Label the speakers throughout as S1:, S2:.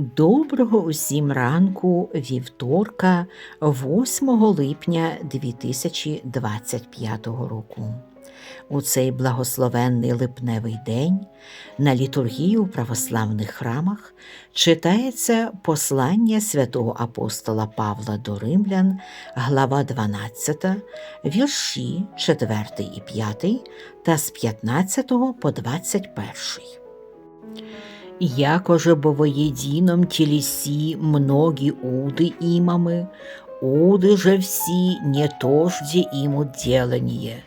S1: Доброго усім ранку вівторка, 8 липня 2025 року. У цей благословенний липневий день на літургії у православних храмах читається послання святого апостола Павла до Римлян, глава 12, вірші 4 і 5 та з 15 по 21 Якоже бо во едином телеси многие уды имамы, уды же всі не тожде имут делание.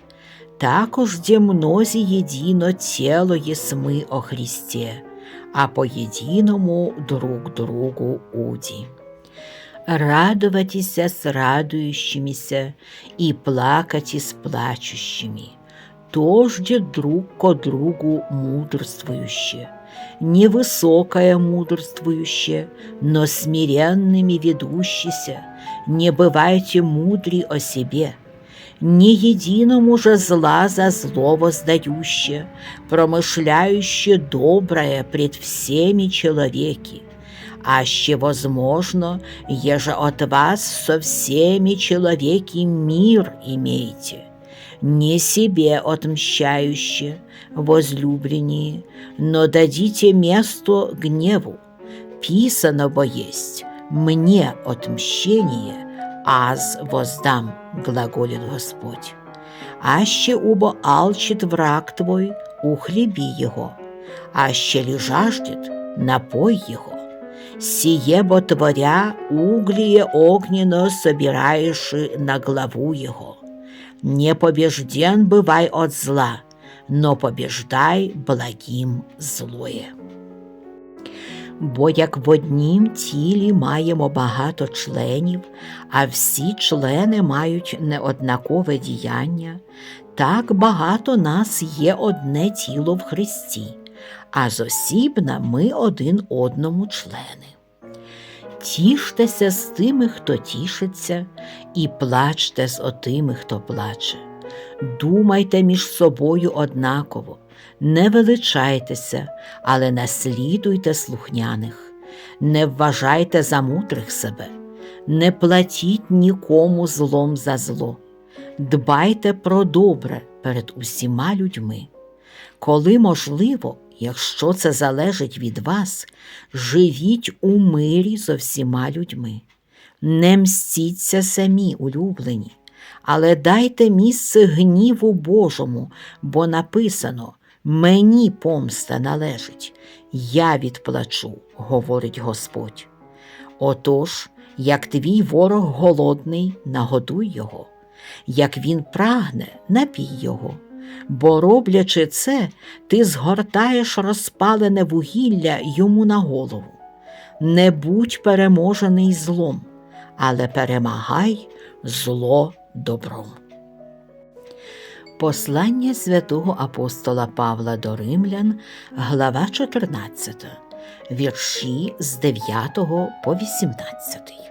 S1: Також де мнозі єдино тіло єсми о Христе, а по єдиному друг другу уді. Радуватися з радующимися і плакати з плачущими, тожде друг ко другу мудрствующе, Не высокое мудрствующе, но смиренными ведущийся, не бывайте мудри о себе, не единому же зла за зло воздающее, промышляюще доброе пред всеми человеки, аще возможно, еже от вас со всеми человеки мир имейте, не себе отмщающе, возлюбленные, но дадите место гневу. Писано бо есть, мне отмщение, аз воздам, глаголит Господь. Аще убо алчит враг твой, ухлеби его, аще ли жаждет, напой его. Сие бо творя углие огненно собираешь на главу его. Не побежден бывай от зла, но побеждай благим злое. Бо як в однім тілі маємо багато членів, а всі члени мають неоднакове діяння, так багато нас є одне тіло в Христі, а зосібна ми один одному члени. Тіштеся з тими, хто тішиться, і плачте з отими, хто плаче. Думайте між собою однаково, не величайтеся, але наслідуйте слухняних, не вважайте за мудрих себе, не платіть нікому злом за зло, дбайте про добре перед усіма людьми. Коли можливо, якщо це залежить від вас, живіть у мирі зо всіма людьми. Не мстіться самі, улюблені, але дайте місце гніву Божому, бо написано Мені помста належить, я відплачу, говорить Господь. Отож, як твій ворог голодний, нагодуй його, як він прагне, напій його, бо, роблячи це, ти згортаєш розпалене вугілля йому на голову. Не будь переможений злом, але перемагай зло добром. Послання святого апостола Павла до Римлян, глава 14, вірші з 9 по 18.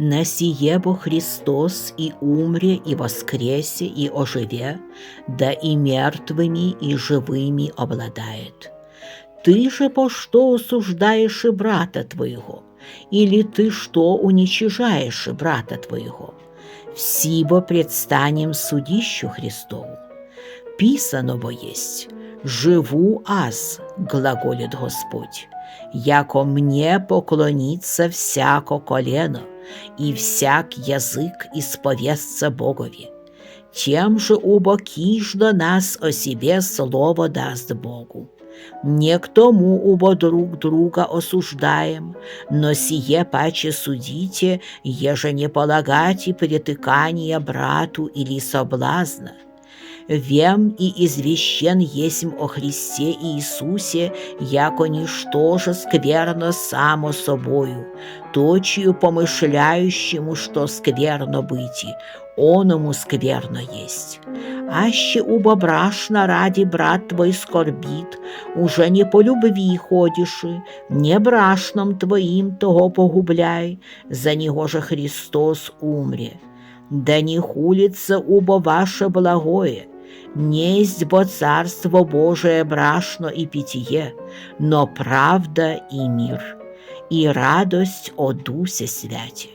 S1: На сие бо Христос и умре, и воскресе, и оживе, да и мертвыми, и живыми обладает. Ты же по что осуждаешь брата твоего, или ты что уничижаешь брата твоего? Всі бо предстанем судищу Христову. Писано бо есть, живу аз, глаголит Господь, яко мне поклонится всяко колено, и всяк язык исповестся Богови. Тем же убо киждо нас о себе слово даст Богу. Не к тому убо друг друга осуждаем, но сие паче судите, еже не полагайте притыкания брату или соблазна. Вем и извещен есмь о Христе Иисусе, яко ничто же скверно само собою, точию помышляющему, что скверно быть, оному скверно есть. Аще убо брашно ради брат твой скорбит, уже не по любви ходиши, не брашном твоим того погубляй, за него же Христос умре. Да не хулится убо ваше благое, Несть бо царство Божие брашно и питье, но правда и мир, и радость о Дусе Святе.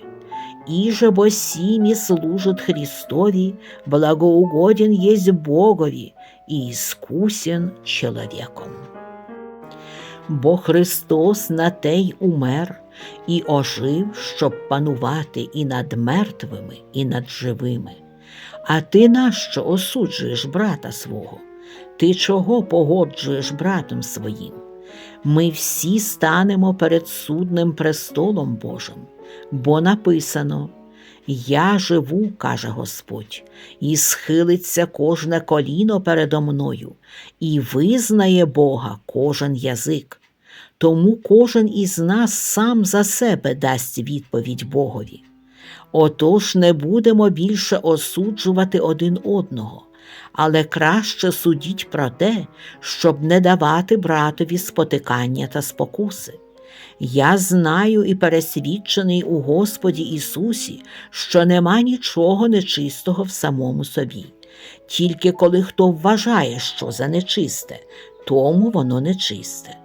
S1: Иже бо сими служит Христові, благоугоден есть Богові і искусен чоловіком. Бо Христос на те умер і ожив, щоб панувати і над мертвими, і над живими. А ти нащо осуджуєш брата свого? Ти чого погоджуєш братом своїм? Ми всі станемо перед судним престолом Божим, бо написано Я живу, каже Господь, і схилиться кожне коліно передо мною, і визнає Бога кожен язик. Тому кожен із нас сам за себе дасть відповідь Богові. Отож не будемо більше осуджувати один одного, але краще судіть про те, щоб не давати братові спотикання та спокуси. Я знаю і пересвідчений у Господі Ісусі, що нема нічого нечистого в самому собі. Тільки коли хто вважає, що за нечисте, тому воно нечисте.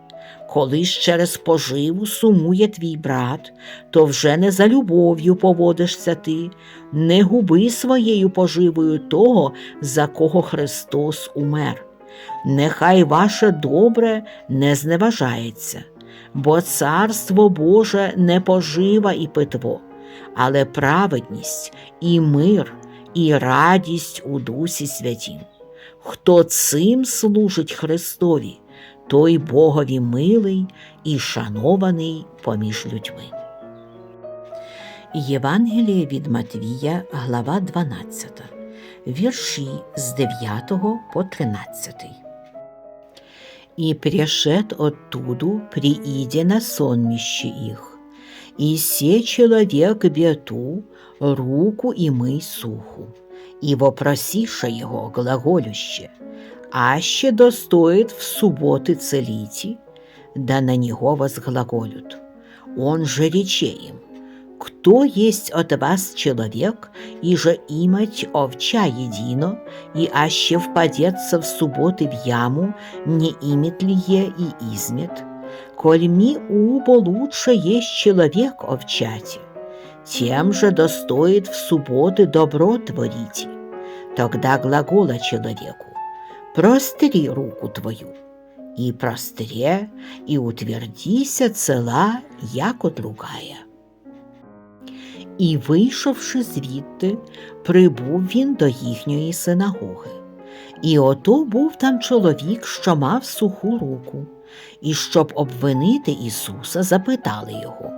S1: Коли ж через поживу сумує твій брат, то вже не за любов'ю поводишся ти, не губи своєю поживою того, за кого Христос умер. Нехай ваше добре не зневажається, бо Царство Боже не пожива і питво, але праведність і мир, і радість у Дусі Святім. Хто цим служить Христові, той Богові милий і шанований поміж людьми. Євангеліє від Матвія, глава 12, вірші з 9 по 13. И пришед оттуду, прииде на сонмище их, и се человек бету, руку и мый суху, и вопросиша его глаголюще, аще достоит в субботы целите, да на него возглаголют. Он же рече им, кто есть от вас человек, и же имать овча едино, и аще впадется в субботы в яму, не имет ли е и измет? Коль ми убо лучше есть человек овчати, тем же достоит в субботы добро творите. Тогда глагола человеку, простри руку твою, и простре, и утвердися цела, яко другая. І, вийшовши звідти, прибув він до їхньої синагоги. І ото був там чоловік, що мав суху руку, і щоб обвинити Ісуса, запитали його,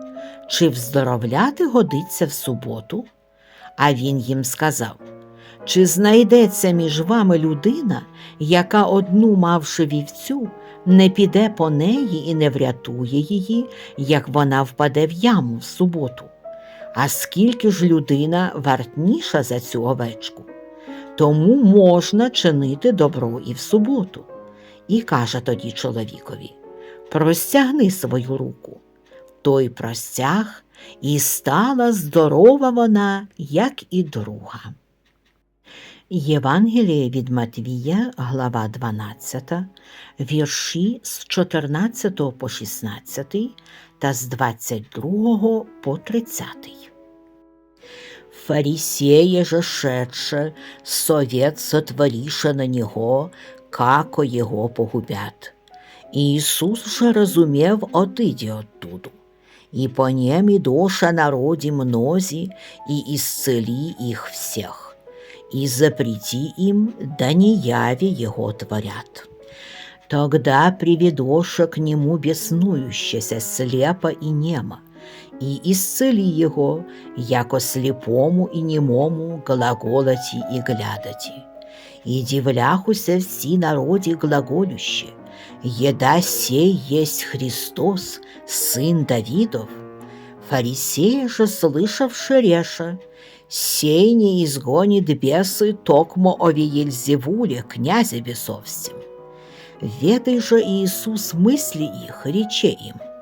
S1: чи вздоровляти годиться в суботу? А він їм сказав чи знайдеться між вами людина, яка, одну мавши вівцю, не піде по неї і не врятує її, як вона впаде в яму в суботу? А скільки ж людина вартніша за цю овечку? Тому можна чинити добро і в суботу. І каже тоді чоловікові простягни свою руку. Той простяг, і стала здорова вона, як і друга. Євангеліє від Матвія, глава 12, вірші з 14 по 16 та з 22 по 30. Фарисеи же шедше, совет сотвориша на него, како его погубят. И Иисус же разумев, отыди оттуду, и по нем и доша народе мнози, и исцели их всех, и запрети им, да не яви его творят. Тогда приведоша к нему беснующаяся слепо и немо, і ісцелі його, яко сліпому і німому глаголаті і глядаті. І дивляхуся всі народі глаголюще, еда сей есть Христос, сын Давидов. Фарисеи же, слышавши реша, сей не изгонит бесы токмо о Виельзевуле, князя бесовстим. Ведай же Иисус мысли их, рече им –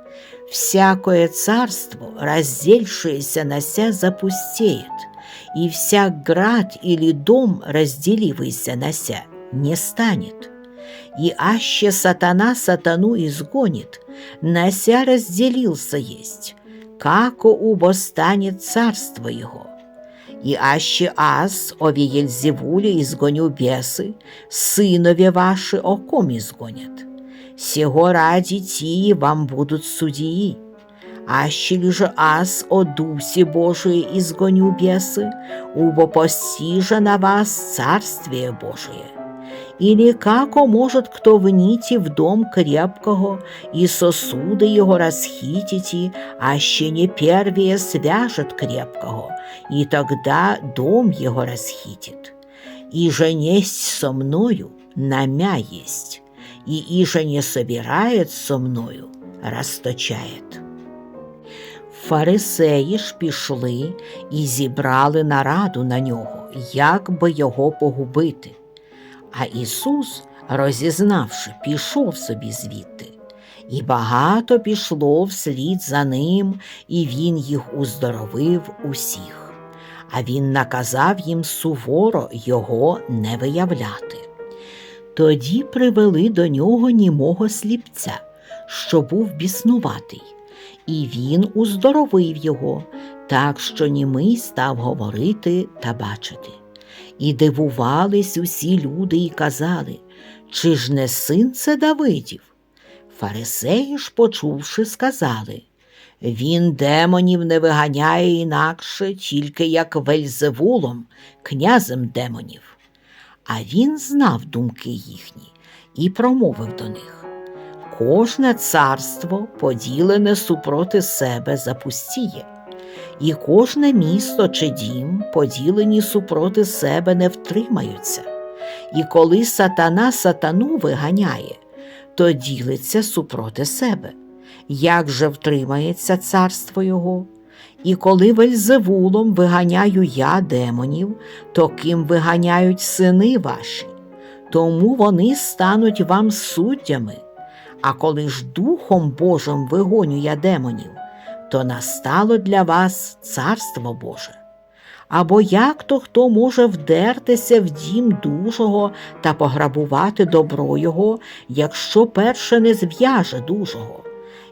S1: Всякое царство, раздельшееся на ся, запустеет, и всяк град или дом, разделивайся на ся, не станет. И аще сатана сатану изгонит, нася разделился есть, како убо станет царство его. И аще аз о Виельзевуле изгоню бесы, сынове ваши о ком изгонят. Сего ради тии вам будут судьи. Аще ли же аз о Дусе Божие изгоню бесы, убо постижа на вас Царствие Божие. Или како может кто внити в дом крепкого и сосуды его расхитите, аще не первее свяжет крепкого, и тогда дом его расхитит. И же несть со мною, намя есть, и иже не собирает со мною, расточает. Фарисеї ж пішли і зібрали нараду на нього, як би його погубити. А Ісус, розізнавши, пішов собі звідти, і багато пішло вслід за ним, і він їх уздоровив усіх. А він наказав їм суворо його не виявляти. Тоді привели до нього німого сліпця, що був біснуватий, і він уздоровив його, так що німий став говорити та бачити. І дивувались усі люди і казали, чи ж не син це Давидів? Фарисеї ж, почувши, сказали, він демонів не виганяє інакше, тільки як Вельзевулом, князем демонів. А він знав думки їхні і промовив до них Кожне царство, поділене супроти себе, запустіє, і кожне місто чи дім, поділені супроти себе, не втримаються. І коли сатана сатану виганяє, то ділиться супроти себе. Як же втримається царство його? І коли вельзевулом виганяю я демонів, то ким виганяють сини ваші? Тому вони стануть вам суддями. А коли ж Духом Божим вигоню я демонів, то настало для вас царство Боже. Або як то хто може вдертися в дім дужого та пограбувати добро його, якщо перше не зв'яже дужого,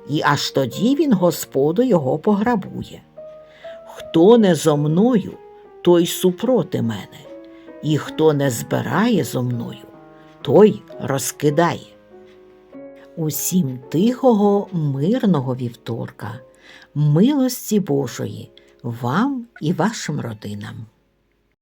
S1: і аж тоді він Господу його пограбує. Хто не зо мною, той супроти мене, і хто не збирає зо мною, той розкидає. Усім тихого, мирного вівторка, милості Божої вам і вашим родинам.